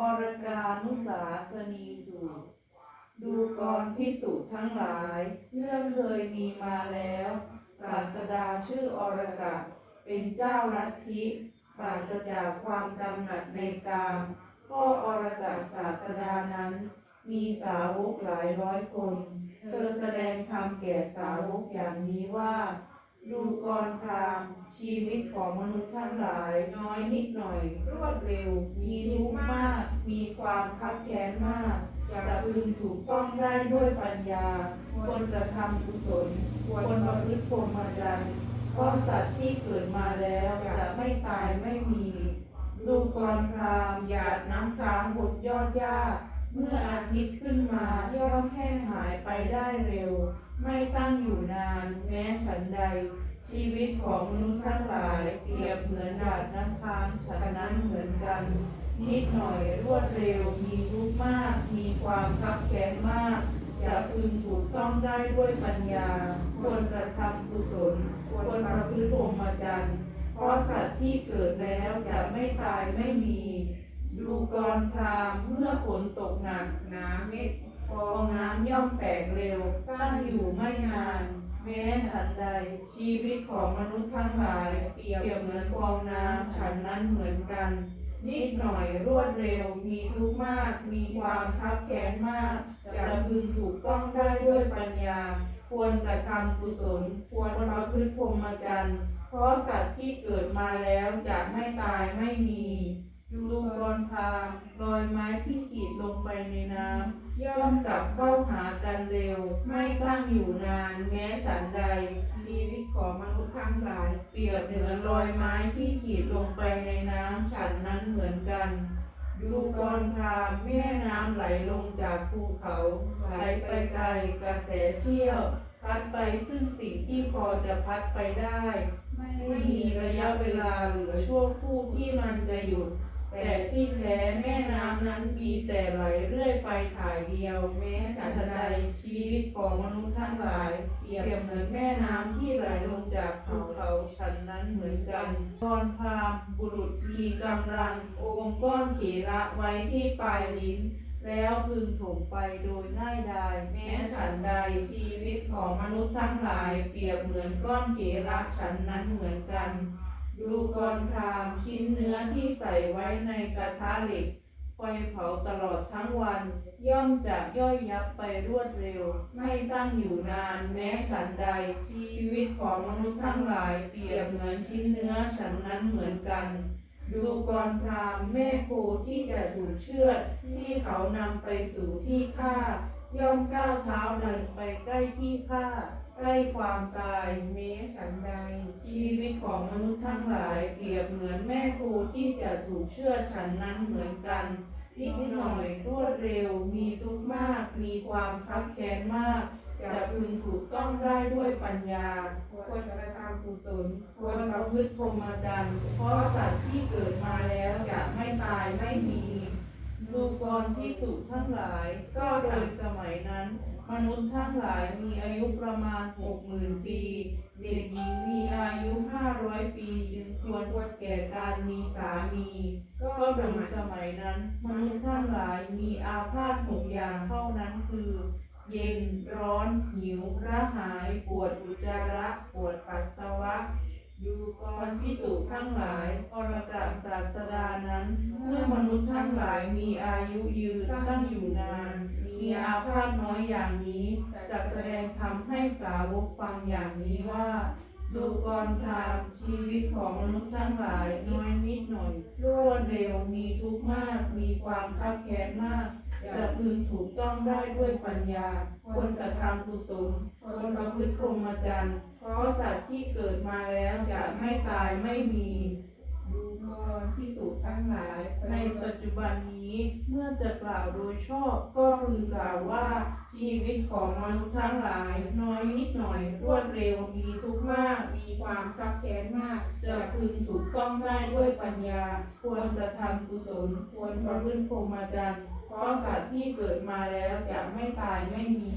อรกานุสาสนีสูตร ดูกรพิสุทั้งหลาย เรื่องเคยมีมาแล้วศาสดาชื่ออรกะ เป็นเจ้าลัทธิปราศจากความกำหนัดในกามก็อรกะศาสดานั้น มีสาวกหลายร้อยคน เธอแสดงธรรมแก่สาวกอย่างนี้ว่า ดูกรพรามชีวิตของมนุษย์ทั้งหลาย น้อยนิดหน่อย รวดเร็ว มีทุกข์มาก มีความคับแค้นมากจะพึงถูกต้องได้ด้วยปัญญาควรกระทำกุศลควรประพฤติพรหมจรรย์เพราะสัตว์ที่เกิดมาแล้วจะไม่ตายไม่มีดูกรพรามหยาดน้ำค้างบนยอดหญ้าเมื่ออาทิตย์อมแห้งหายไปได้เร็ว ไม่ตั้งอยู่นาน แม้ฉันใด ชีวิตของมนุษย์ทั้งหลายเปรียบเหมือนหยาดน้ำค้างฉะนั้นเหมือนกัน นิดหน่อยรวดเร็วมีทุกข์มาก มีความคับแค้นมากจะพึงถูกต้องได้ด้วยปัญญาควรกระทำกุศลควรประพฤติพรหมจรรย์เพราะสัตว์ที่เกิดแล้วจะไม่ตายไม่มี ดูกรพรามเมื่อฝนตกหนักหนาเม็ดฟองน้ำย่อมแตกเร็วตั้งอยู่ไม่น แม้ฉันใด ชีวิตของมนุษย์ทั้งหลาย เปรียบเหมือนฟองน้ำฉันนั้นเหมือนกัน นิดหน่อยรวดเร็วมีทุกข์มาก มีความคับแค้นมากจะพึงถูกต้องได้ด้วยปัญญา ควรกระทำกุศล ควรประพฤติพรหมจรรย์เพราะสัตว์ที่เกิดมาแล้วจะไม่ตายไม่มีดูกรพามรอยไม้ที่ขีดลงไปในน้ำย่อมกลับเข้าหากันเร็ว อยู่นาน แม้ฉันใดชีวิตของมนุษย์ทั้งหลาย เปรียบเหมือนรอยไม้ที่ขีดลงไปในน้ำฉันนั้นเหมือนกันดูกรพรามแม่น้ำไหลลงจากภูเขาไหลไปไกลกระแสเชี่ยว พัดไปซึ่งสิ่งที่พอจะพัดไปได้ ไม่มีระยะเวลาเหลือชั่วคู่ที่มันจะหยุด แต่ที่แท้แม่น้ำนั้นมีแต่ไหลเรื่อยไปถ่ายเดียว แม้ฉันใดชีวิตของมนุษย์ทั้งหลายเปรียบเหมือนแม่น้ำที่ไหลลงจากภูเขาฉันนั้นเหมือนกันพรพามบุรุษมีกำลังองค์ก้อนเขระไว้ที่ปลายลิ้น แล้วพึงถมไปโดยง่ายดายแม้ฉันใดชีวิตของมนุษย์ทั้งหลาย เปรียบเหมือนก้อนเขระฉันนั้นเหมือนกัน ดูกรพรามชิ้นเนื้อที่ใส่ไว้ในกระทะเหล็ก ไฟเผาตลอดทั้งวัน ย่อมจะย่อยยับไปรวดเร็ว ไม่ตั้งอยู่นานแม้ฉันใด ชีวิตของมนุษย์ทั้งหลายเปรียบเหมือนชิ้นเนื้อฉันนั้นเหมือนกัน ดูกรพรามแม่โคที่จะถูกเชือดที่เขานำไปสู่ที่ฆ่า ย่อมก้าวเท้าเดินไปใกล้ที่ฆ่า ใกล้ความตายเม้ฉันใด ชีวิตของมนุษย์ทั้งหลายเปรียบเหมือนแม่โคที่จะถูกเชือฉันนั้นเหมือนกันนิดหน่อยรวดเร็วมีทุกข์มาก มีความคับแค้นมากจะพึงถูกต้องได้ด้วยปัญญา ควรกระทำกุศลควรประพฤติพรหมจรรย์เพราะสัตว์ที่เกิดมาแล้วจะไม่ตายไม่มี ดู กรที่สุทั้งหลาย ก็โดยสมัยนั้น มนุษย์ทั้งหลายมีอายุประมาณหกหมื่นปี เด็กหญิงมีอายุห้าร้อยปีจึงควรควรแก่การมีสามี ก็โดยสมัยนั้น มนุษย์ทั้งหลายมีอาพาธหกอย่างเท่านั้นคือ เย็นร้อน หิวระหาย ปวดอุจจาระ ปวดปัสสาวะดูกรพิสุทั้งหลายอรกะศาสดานั้น เมื่อมนุษย์ทั้งหลายมีอายุยืนตั้งอยู่นาน มีอาพน้อยอย่างนี้จะแสดงธรรมให้สาวกฟังอย่างนี้ว่า ดูกรพรามชีวิตของมนุษย์ทั้งหลายน้อยนิดหน่อยรวดเร็วมีทุกข์มาก มีความคับแค้นมากจะพึงถูกต้องได้ด้วยปัญญาควรกระทำกุศลควรประพฤติพรหมจรรย์เพราะสัตว์ที่เกิดมาแล้วจะไม่ตายไม่มี ดูกรพิสูจน์ทั้งหลาย ในปัจจุบันนี้เมื่อจะกล่าวโดยชอบก็คือกล่าวว่าชีวิตของมนุษย์ทั้งหลาย น้อยนิดหน่อยรวดเร็วมีทุกข์มาก มีความคับแค้นมาก จะพึงถูกต้องได้ด้วยปัญญา ควรจะทำกุศลควรประพฤติพรหมจรรย์เพราะสัตว์ที่เกิดมาแล้วจะไม่ตายไม่มี